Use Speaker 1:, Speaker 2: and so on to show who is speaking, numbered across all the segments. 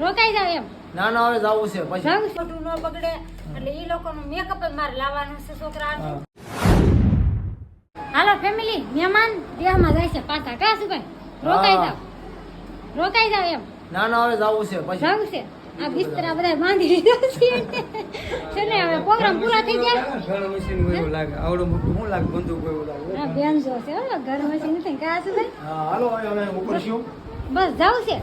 Speaker 1: રોકાઈ જાવ એમ.
Speaker 2: ના ના હવે જવું છે પછી.
Speaker 1: જાવ ખોટું ન બગડે એટલે એ લોકોનું મેકઅપ જ મારે લાવવાનું છે છોકરા. હાલો ફેમિલી મહેમાન દેહમાં જાય છે પાછા. કા શું ભાઈ રોકાઈ જાવ રોકાઈ જાવ એમ.
Speaker 2: ના ના હવે જવું છે પછી.
Speaker 1: જાવ છે? આ બિસ્તરા બધા. બાંધી લીધા છે. છે ને હવે પ્રોગ્રામ પૂરા થઈ ગયા?
Speaker 3: ઘર મશીન હોય લાગે. આવડો મોટું હું લાગે? બંધુ કોઈ લાગે.
Speaker 1: હા બેન જો છે હો, ઘર મશીન નથી. કા શું ભાઈ
Speaker 2: હા, હાલો હવે અમે ઉપર છીએ
Speaker 1: બસ જાવ છે.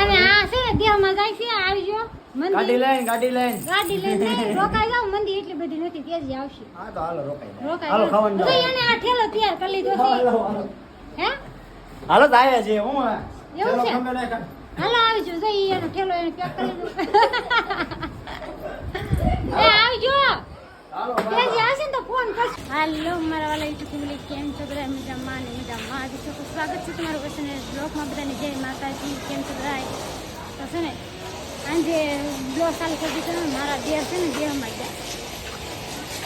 Speaker 2: અને છે.
Speaker 1: આ છે દેહમાં જાય છે આવજો.
Speaker 2: ગાડી લઈને ગાડી લઈને.
Speaker 1: ગાડી લઈને રોકાઈ જાવ મંદી એટલી બધી નથી તેજી આવશે.
Speaker 2: હા તો હાલો રોકાઈ
Speaker 1: રોકાઈ
Speaker 2: હાલો. ખાવાનું
Speaker 1: તો એને આ ઠેલો તૈયાર કરી લીધો છે.
Speaker 2: હાલો.
Speaker 1: હે?
Speaker 2: હાલો તો છીએ હું
Speaker 1: એવું છે? હાલો આવજો. જઈ એનો ઠેલો એને પેક કરી દઉં. આવજો.
Speaker 2: હાલો
Speaker 1: ને તો મારા વાલા યુટ્યુબ ફેમિલી કેમ છો બધા? મજામાં ને મજામાં આજે ચોખ્ખું સ્વાગત છે તમારું વસન બ્લોગમાં બધાને. જય માતાજી. કેમ છો બધા? તો છે ને આજે બ્લોગ ચાલુ કરી દીધો ને. મારા દેહ છે ને દેહમાં ગયા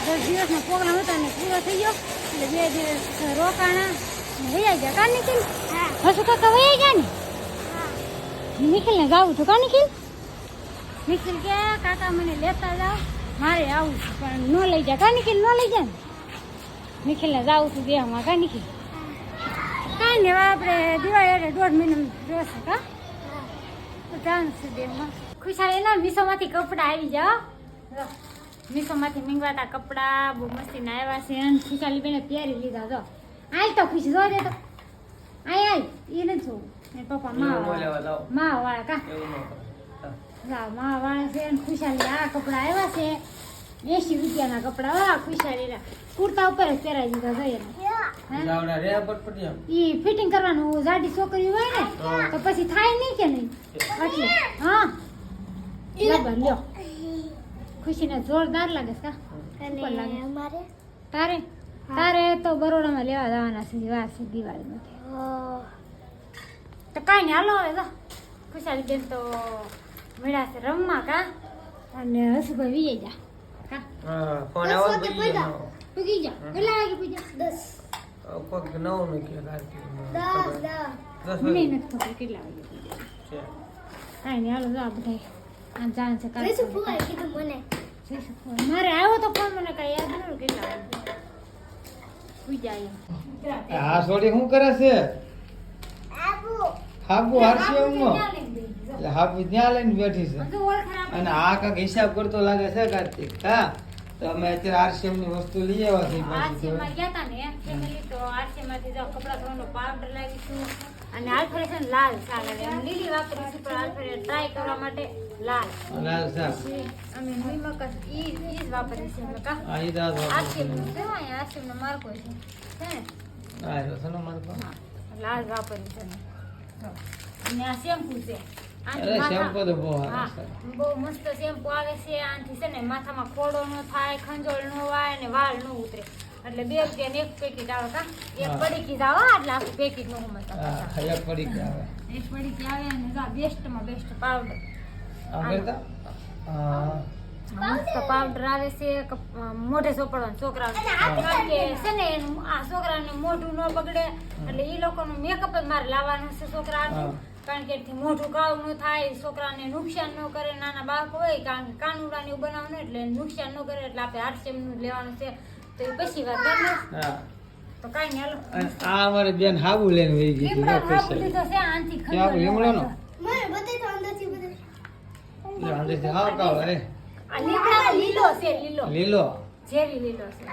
Speaker 1: દસ દિવસનો પ્રોગ્રામ હતો ને પૂરો થઈ ગયો. એટલે બે દિવસ રોકાણા. વૈયા ગયા કા નિખિલ? હસુ કાકા વૈયા ગયા ને? નિખિલ ને જાવું છું કા નિખિલ? નિખિલ કે કાકા મને લેતા જાઓ. મારે આવું છે પણ ન લઈ જા કા નિખિલ ન લઈ જા ને. નિખિલ ને જાવું છું દેહમાં કા. નિખિલ કાંઈ નહીં આપણે દિવાળી એટલે દોઢ મહિનો જોશે કા? તો જવાનું છે દેહમાં. ખુશાલી ના મીસોમાંથી કપડાં આવી જાઓ. મીસોમાંથી મીંગવાતા કપડાં બહુ મસ્તીના આવ્યા છે. અને ખુશાલી બેને પહેરી લીધા જો. આય તો ખુશી જો દે તો. આય આય એ નથી જોવું. પપ્પા મા
Speaker 3: ન જાઓ.
Speaker 1: મા વાળા કા
Speaker 3: એવું ન કરો. હા.
Speaker 1: જા મા વાળા છે અને ખુશાલી આ કપડા આવ્યા છે. એસી રૂપિયાના કપડા. આ ખુશાલી કુર્તા ઉપર જ પહેરાવી દીધા જોઈએ. ઈ ફિટિંગ કરવાનું જાડી છોકરી હોય ને તો પછી થાય નહીં કે નહીં? એટલે હા. લ્યો ખુશીને જોરદાર લાગે છે કા ઉપર લાગે. તારે? તારે તો બરોડામાં લેવા જવાના છે વાર છે દિવાળીમાંથી તો કાંઈ નહીં હાલો હવે ખુશાલી બેન તો મળ્યા છે. રમવા કા? અને હસુભાઈ વીએ જા.
Speaker 3: હા, ફોન આવો ને પછી જાઓ.
Speaker 1: પૂગી જા. કેટલા વાગે પૂજા દસ.
Speaker 3: હવે કોઈક નવું ને કે કાર્તિકમાં. દસ
Speaker 1: મને
Speaker 3: વાગે.
Speaker 1: નથી ખબર કેટલા વાગે પૂજા
Speaker 3: છે.
Speaker 1: કાંઈ નહીં હાલો જો બધા આમ જાણ છે કાંઈ
Speaker 4: જઈશું ફુવાઈ કીધું મને.
Speaker 1: મારે આવ્યો તો ફોન મને કઈ યાદ નહોતું કેટલા વાગે પૂજા એમ.
Speaker 5: આ સોડી શું કરે છે?
Speaker 4: આબુ.
Speaker 5: હાબુ હારશે એમનો. એટલે હાફ ત્યાં લઈને બેઠી છે. અને આ કાંઈક હિસાબ કરતો લાગે છે કાર્તિક. હા તો અમે અત્યારે આરસીએમની વસ્તુ લઈ આવ્યા છીએ
Speaker 1: આરસીએમમાં ગયા તા ને ફેમિલી તો આરસીએમમાંથી જો કપડા ધોવાનો પાવડર લાવીશું અને આલ્ફરેડ લાલ ચાલે એમ લીલી વાપરીશું પણ આલ્ફરેડ ટ્રાય કરવા માટે લાલ.
Speaker 5: લાલ સાહેબ
Speaker 1: અમે નિમક મકસ ઈ ઈ જ વાપરીશું અમે કા?
Speaker 5: આ ઈ દાદ
Speaker 1: આરસીએમનું કહેવાય આરસીએમ નો માર્કો છે? હે?
Speaker 5: આ રહ્યો છે ને મારો બાપ.
Speaker 1: હા, લાલ. જો. અને આ શેમ્પુ છે.
Speaker 5: અરે શેમ્પુ તો બહુ
Speaker 1: મસ્ત શેમ્પુ આવે છે આનાથી છે ને માથામાં ખોડો ન થાય ખંજોળ ન વાય ને વાળ ન ઉતરે. એટલે બે રૂપિયા એક પેકેટ આવે કા? એક. પડીકી આવે એટલે આખું
Speaker 5: પેકેટનું એક
Speaker 1: પડીકી આવે. અને જો બેસ્ટમાં બેસ્ટ પાવડર
Speaker 5: હા.
Speaker 1: મસ્ત પાવડર આવે છે મોઢે સોપડવાનું છોકરા કારણ કે છે ને એનું આ છોકરાને મોઢું ન બગડે. એટલે એ લોકોનું મેકઅપ જ મારે લાવવાનું છે છોકરાનું. કારણ કે મોઢું કાળું ન થાય છોકરાને નુકસાન ન કરે નાના બાળક હોય કારણ કે કાનુડા ને એવું બનાવવાનું એટલે નુકસાન ન કરે એટલે આપણે આરસીએમનું લેવાનું છે. તો એ પછી વાત કરી તો કાઈ નહીં હાલો.
Speaker 5: આ અમારી બેન હાબુ લઈને વહી ગઈ
Speaker 1: લીમડો
Speaker 5: જો
Speaker 1: હાફ
Speaker 5: special.
Speaker 1: લીધો છે આનાથી
Speaker 5: કે આપણે લીમડોનો?
Speaker 4: મને બતાવી તો અંદરથી
Speaker 5: અંદરથી.
Speaker 1: આ લીલો છે લીલો
Speaker 5: લીલો.
Speaker 1: ઝેરી લીલો છે.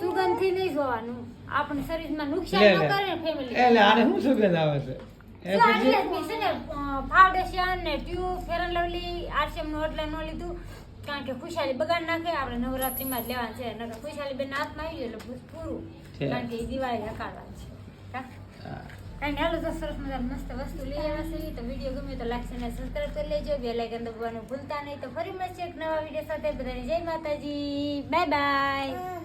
Speaker 1: સુગંધથી નહીં જોવાનું. આપણે શરીરમાં નુકસાન ન કરે ફેમિલી
Speaker 5: એટલે આને શું સુગંધ આવે છે?
Speaker 1: ફાઉન્ડેશન ને ટ્યુબ ફેર લવલી આરસીએમનું એટલે ન લીધું. કારણ કે ખુશાલી બગાડ નાખે આપણે નવરાત્રીમાં જ લેવાનું છે. નકર ખુશાલી બેન હાથમાં આવી ગયું એટલે પૂરું. કારણ કે દિવાળી હકારવાની છે. કાંઈ હાલો તો સરસ મજાની મસ્ત વસ્તુ લઈ આવ્યા છે. તો વીડિયો ગમે તો લાઈક અને સબસ્ક્રાઈબ કરી લેજો. બે લાઇકન દબાવવાનું ભૂલતા નહીં. તો ફરી મળશે એક નવા વીડિયો સાથે. બધાને જય માતાજી. Bye bye